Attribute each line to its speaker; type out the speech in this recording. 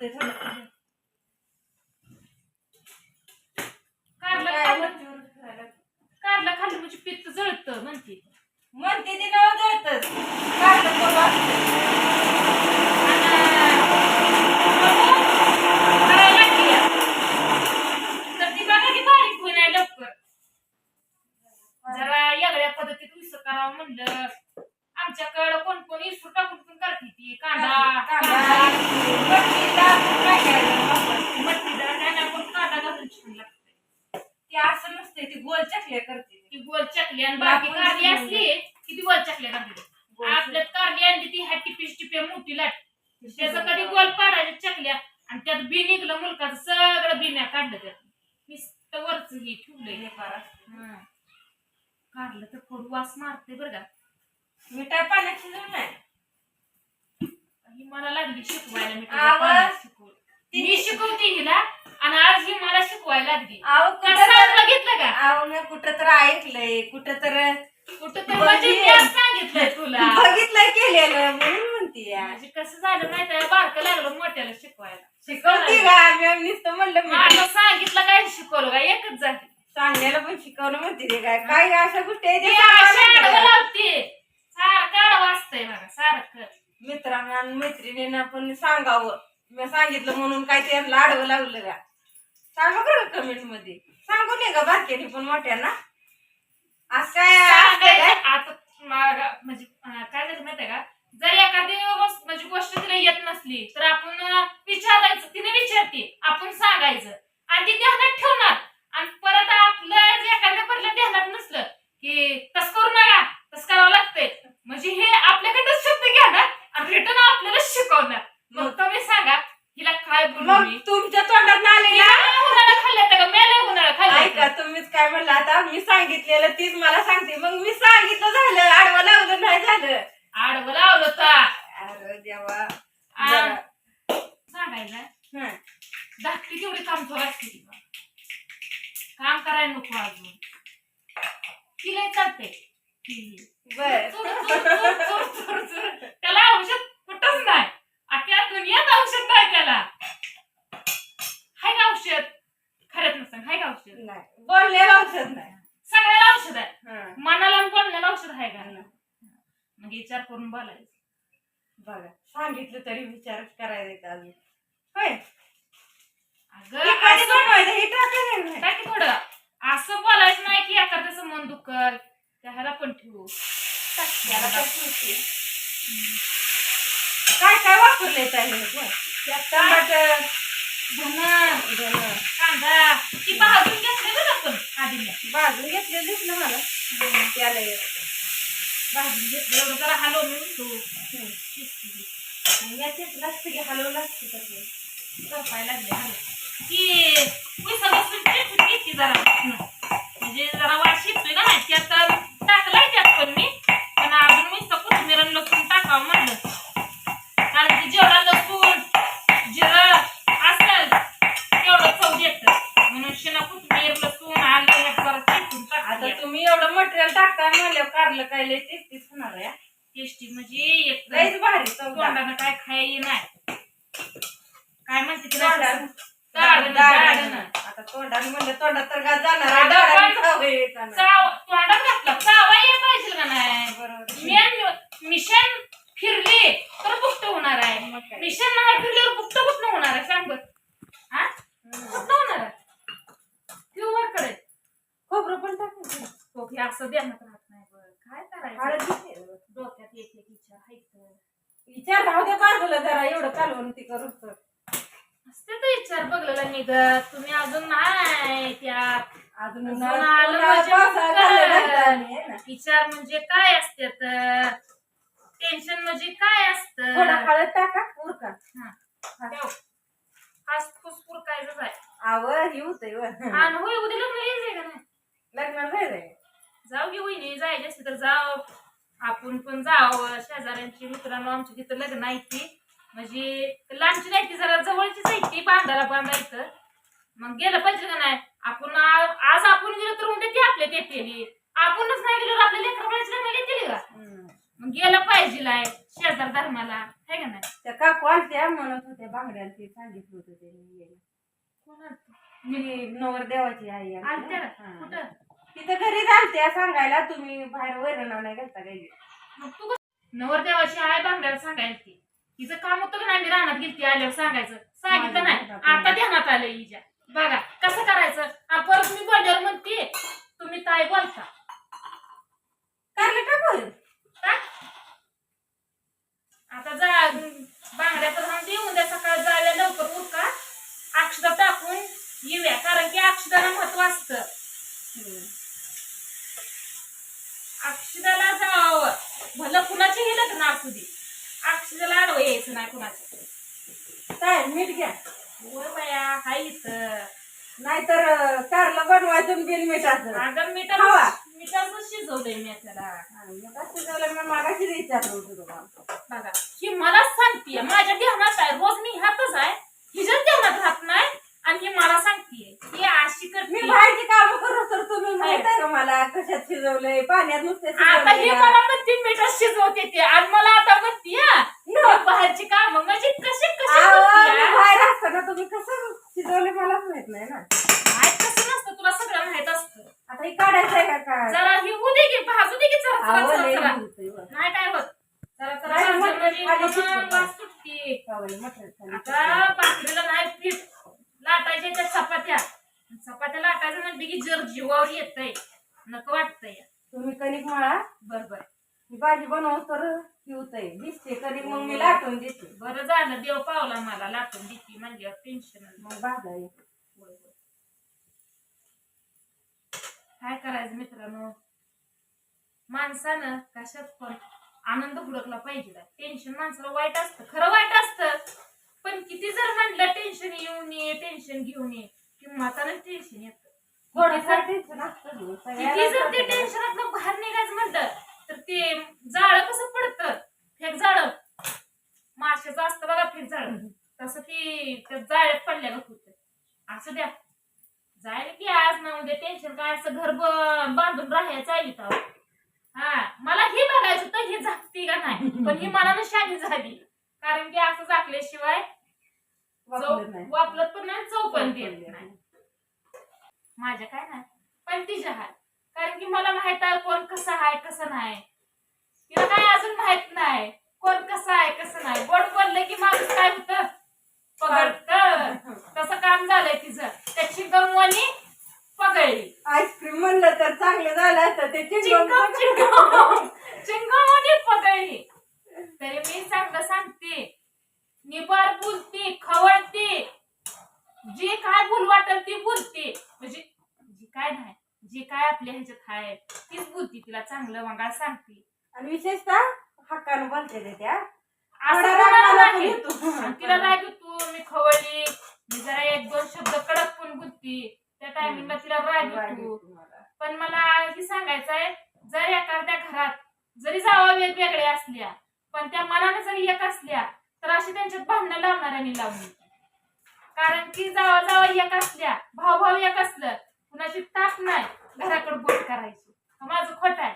Speaker 1: थोडं
Speaker 2: कारलं खाल्लं. कारलं खाल्लं म्हणजे पित्त जळतं म्हणते.
Speaker 1: म्हणते ते नव जळतच. कारलं.
Speaker 2: तर ती बघा की बारीक होईल लवकर. जरा वेगळ्या पद्धतीत करावं म्हणलं. आमच्याकडं कोण कोण इसू टाकून पण करते ती. कांदा.
Speaker 1: कांदा. काय करायचं?
Speaker 2: मटकी जरा काय नाही पण कांदा घालून छान लागते
Speaker 1: ती असं नसते ती गोल चकल्या करते
Speaker 2: ती गोल चकली आणि बाकी कारली असली की ती गोल चकल्या
Speaker 1: गोल
Speaker 2: आपल्यात कारली आणली ती हा टिपीस टिप्या मोठी लाट त्याचं कधी गोल पाडायच्या चकल्या आणि त्यात बी निघलं मुलकाचं सगळं बिन्या काढलं त्यात नुसतं वरच हे ठेवलंय
Speaker 1: हे करा.
Speaker 2: हं. काढलं तर कडू वास मारते बरं का
Speaker 1: मिठाई पाण्यात शिजवून नाही
Speaker 2: ही मला लागली शिकवायला मी तिला
Speaker 1: आवाज.
Speaker 2: मी शिकवते हिला आणि आज ही मला शिकवायला लागली.
Speaker 1: कुठं
Speaker 2: कसं
Speaker 1: तर
Speaker 2: बघितलं का?
Speaker 1: आहो मी कुठं तर ऐकलंय कुठं तर
Speaker 2: कुठं तर म्हणजे मी सांगितलंय तुला.
Speaker 1: बघितलंय केलेलं म्हणून म्हणते.
Speaker 2: म्हणजे कसं झालं माहिती आहे? बारकं लागलं मोठ्याला शिकवायला.
Speaker 1: शिकवते का मी नुसतं म्हणलं मी.
Speaker 2: सांगितलं काय शिकवलं का एकच झाली.
Speaker 1: सांगायला पण शिकवलं म्हणते ते काय काही अशा गोष्टी आहेत
Speaker 2: ती
Speaker 1: सांगायला
Speaker 2: सारखं असतंय बघा सारखं
Speaker 1: मित्रांना आणि मैत्रिणींना पण सांगावं. मी सांगितलं म्हणून काय त्यांना आडवं लावलं का? सांगा बरं कमेंटमध्ये. सांगू नये का बारक्याने पण मोठ्यांना? असं काय?
Speaker 2: सांगायचं आता म्हणजे अं, काय झालं माहितीये का? जर एखादी वस- म्हणजे गोष्ट तिला येत नसली तर आपण अं, विचारायचं. तिने विचारते. आपण सांगायचं. आणि ती ध्यानात ठेवणार आणि परत आपलं जे एखाद्या परला ध्यानात नसलं की तस करू नका तस करावं लागतंय म्हणजे हे आपल्याकडे शब्द घेणार आणि रिटर्न आपल्याला शिकवणार मग तुम्ही सांगा हिला काय बोलू
Speaker 1: मग
Speaker 2: मी
Speaker 1: तुमच्या तोंडात आले
Speaker 2: हिला
Speaker 1: ना
Speaker 2: उन्हाळा खाल्लं का मेला उन्हाळा खाल्लं
Speaker 1: ऐका तुम्हीच आता मी सांगितलेलं तीच मला सांगते मग मी सांगितलं झालं आडवं लावलं नाही झालं
Speaker 2: आडवं लावलं होता
Speaker 1: अरे देवा
Speaker 2: आ.
Speaker 1: जरा.
Speaker 2: सांगायला
Speaker 1: हं.
Speaker 2: धाकटी तेवढी काम ती बा. काम करायला नको अजून तिला चालते
Speaker 1: बर
Speaker 2: त्याला औषध कुठंच नाही अख्या दुनियात औषध नाही त्याला हाय का औषध खरंच नसतं हाय का औषध
Speaker 1: नाही. बोललेलं औषध नाही.
Speaker 2: सगळ्याला औषध आहे.
Speaker 1: हं.
Speaker 2: मनाला आणि बोलण्याला औषध आहे का? मग विचार करून बोलायचं.
Speaker 1: बघा सांगितलं तरी विचार करायचा अजून. होय?
Speaker 2: अगं
Speaker 1: हे कधी बनवायचं? हे टाकायचं नाही.
Speaker 2: काय की थोडं. असं बोलायचं नाही की एखाद्याचं मन दुखल. त्याला पण ठेवू.
Speaker 1: त्याला पण ठेवते. काय काय वापरलंय त्याने त्यात टमाटर
Speaker 2: धनं,
Speaker 1: धनं.
Speaker 2: कांदा ती भाजून घेतले बरं आपण आधी मी.
Speaker 1: भाजून घेतलेलीच ना मला त्याला
Speaker 2: भाजून घेतलं एवढं जरा हलवून तू
Speaker 1: हं. मग याच्यात लागतं की हलवलं असतं का ते?
Speaker 2: झोपाय लागले हलव की पैसा बसून टेकून घेते जरा म्हणजे जरा
Speaker 1: कारलं काय लय टेस्टीच होणार आहे
Speaker 2: टेस्टी म्हणजे एक
Speaker 1: लयच भारी.
Speaker 2: तोंडानं काय खाई नाही काय म्हणते ते
Speaker 1: तोंडानं.
Speaker 2: दाढनं.
Speaker 1: दाढनं. आता तोंडाने म्हणलं तोंडात तर गाज जाणार आहे. खावं येताना.
Speaker 2: चाव तोंडात घातला चावा ये पाहिजे का नाही
Speaker 1: बरोबर.
Speaker 2: मेन मिशन फिरली तर पुष्ट होणार आहे
Speaker 1: काय?
Speaker 2: मिशन नाही फिरल्यावर पुष्ट कुठं होणार आहे सांग बरं हा कुठं होणार आहे प्युअरकडे
Speaker 1: खोबरं पण
Speaker 2: हे असं देण्यात राहत नाही बरं काय करायचं
Speaker 1: हळद घेते.
Speaker 2: डोक्यात एक एक विचार
Speaker 1: राहू दे बाजूला जरा एवढं कालवून ती करू तर.
Speaker 2: असते तर विचार बघलेला निघत तुम्ही अजून नाही त्यात
Speaker 1: अजून
Speaker 2: आलं म्हणजे
Speaker 1: ना.
Speaker 2: विचार म्हणजे काय असतात टेन्शन म्हणजे काय
Speaker 1: थोडं
Speaker 2: असतं
Speaker 1: हळद टाका उरका
Speaker 2: आज फुसफुर काय आहे
Speaker 1: आवं ही होतंय व.
Speaker 2: आणि होय उद्या लग्न यायचंय का नाही?
Speaker 1: लग्नाला जायचंय
Speaker 2: जाऊ घे वहिनी जायचे असते तर जाऊ आपण पण जाऊ शेजाऱ्यांची मित्रांनो आमच्या तिथं लग्न आहे ती. म्हणजे लांबची नाही ती जरा जवळचीच आहे ती बांधायला बांधायचं मग गेलं पाहिजे का नाही? आपण आज आपण गेलो तर उद्या ती आपल्या येतेली. आपणच नाही गेलो आपल्या लेकरं लग्न येतील का. मग गेलं पाहिजे शेजार धर्माला. है का नाही?
Speaker 1: त्या काकू आलत्या म्हणत होत्या बांगड्याला ते सांगितलं होतं
Speaker 2: आलतं?
Speaker 1: मी नवरदेवाची आई आमच्या.
Speaker 2: आलत्या. कुठं?
Speaker 1: तिथं घरी चालत्या सांगायला तुम्ही बाहेर वैरण नाही घालता काही
Speaker 2: मग तू नवरदेवाची आय बांगड्याला सांगायला ती. तिचं काम होतं का नाही? मी रानात गेलती आल्यावर सांगायचं. सांगितलं नाही आता ध्यानात आलं हिच्या. बघा कसं करायचं आणि परत मी बोलल्यावर म्हणते तुम्ही ताई बोलता
Speaker 1: कारले टाकू
Speaker 2: टाक. आता जा बांगड्या तर हम देऊन द्या सकाळ जाव्या लवकर उरका अक्षदा टाकून येऊया कारण की अक्षदाला महत्त्व असतं अक्षदाला जावं भलं कुणाची हे लग्न असू दे अक्षदाला आडवं यायचं नाही कुणाचं.
Speaker 1: काय मीठ घ्या.
Speaker 2: वर बाया हाय इथं.
Speaker 1: नाहीतर कारलं बनवायचं बिल मिठाचं.
Speaker 2: अगं मीठ
Speaker 1: खावा.
Speaker 2: मिठाचं शिजवलंय मी त्याला
Speaker 1: मग झालं मग मागाशी विचारलं तुम्हाला.
Speaker 2: बघा ही मलाच सांगतीये माझ्या ध्यानात आहे. रोज मी ह्यातच आहे. हिच्याच ध्यानात राहत नाही आणि ही मला सांगतीये. ही अशी
Speaker 1: मी
Speaker 2: करते
Speaker 1: बाहेरची काम करू तर तुम्ही माहीत आहे. का मला? कशात शिजवलंय? पाण्यात नुसते
Speaker 2: आता ही मला म्हणते मिठात शिजवते ते. आणि मला आता म्हणती हा
Speaker 1: न.
Speaker 2: बाहेरची काम म्हणजे कशी कशी
Speaker 1: अहो,
Speaker 2: करते
Speaker 1: मी
Speaker 2: हा?
Speaker 1: बाहेर असताना तुम्ही कसं शिजवले मलाच माहीत नाही ना.
Speaker 2: माहीत कसं नसतं तुला सगळं माहीत असतं.
Speaker 1: आता हे का काय?
Speaker 2: जरा ही होऊ दे की भाजू दे की जरा
Speaker 1: अहो,
Speaker 2: जरा,
Speaker 1: लय
Speaker 2: जरा, जरा.
Speaker 1: होतंय बरं.
Speaker 2: नाही काय होत. जरा जरा
Speaker 1: नाही,
Speaker 2: भाजून
Speaker 1: मग
Speaker 2: म्हणजे
Speaker 1: खाली
Speaker 2: मग
Speaker 1: सुटतं.
Speaker 2: वास सुटते
Speaker 1: कावळे मटण खाली
Speaker 2: आता भाकरीला नाही पीठ लाटायच्या त्या चपात्या. चपात्या लाटायचं म्हणजे की जर जीवावर येतंय नको वाटतंय.
Speaker 1: तुम्ही कणिक मळा.
Speaker 2: बर बर
Speaker 1: ही भाजी बनवू तर होतंय दिसते कणिक मग मी लाटून देते.
Speaker 2: बरं झालं देव पावला मला लाटून देते म्हणल्यावर टेन्शन
Speaker 1: मग भाजा
Speaker 2: काय करायचं मित्रांनो? माणसानं कशात पण आनंद हुडकला पाहिजे. टेन्शन माणसाला वाईट असतं खरं वाईट असतं. पण किती जर म्हणलं टेन्शन येऊन ये टेन्शन घेऊन ये की म्हाताला टेन्शन येतं
Speaker 1: थोडंफार टेन्शन असतं
Speaker 2: किती जर ते टेन्शनात बाहेर निघायचं म्हणलं तर ते जाळ कसं पडतं? फेक जाळ. माशाचं असतं बघा फेक जाळ. तसं ती जाळ्यात पडल्या होत असं द्या. जायला की आज ना उद्या टेन्शन काय असं घर बांधून राहायचं आहे इथं. हा मला हे बघायचं होतं हे झाकती का नाही? पण ही मनानं शानी झाली. कारण की असं झाकल्याशिवाय
Speaker 1: वापरत
Speaker 2: पण नाही चव पण देत नाही. माझ्या काय नाही पण तिच्या हाय कारण की मला माहीत आहे कोण कसं आहे कसं नाही. तिला काय अजून माहीत नाही कोण कसं आहे कसं नाही. गोड बोललं की माणूस काय होत? पगडत तसं काम झालंय तिचं. त्याची गमवानी पगळली.
Speaker 1: आईस्क्रीम म्हणलं तर चांगलं झालं असतं ते चिंगम
Speaker 2: पगळली. तरी मी चांगलं सांगते. निबार बोलते खवळते. जे काय बोल वाटल ती बोलते. म्हणजे जे काय नाही जे काय आपल्या ह्याच्यात आहे तीच बोलते तिला चांगलं वांगाळ सांगते.
Speaker 1: आणि विशेषतः हक्कानं बोलते ते त्या.
Speaker 2: असं नाही. आणि तिला राग येतो मी खवळली मी जरा एक दोन शब्द कडक पण बोलते. त्या टायमिंगला तिला राग येतो. पण मला हे सांगायचं आहे जर एखाद्या घरात जरी जावा वेगवेगळ्या असल्या पण त्या मनाने जरी एक असल्या तर अशी त्यांच्यात भांडणं लावणाऱ्यांनी लावली कारण की जावा जावा एक असल्या भाऊ भाऊ एक असलं कुणाची ताप नाही घराकडे बोट करायची. माझं खोट आहे.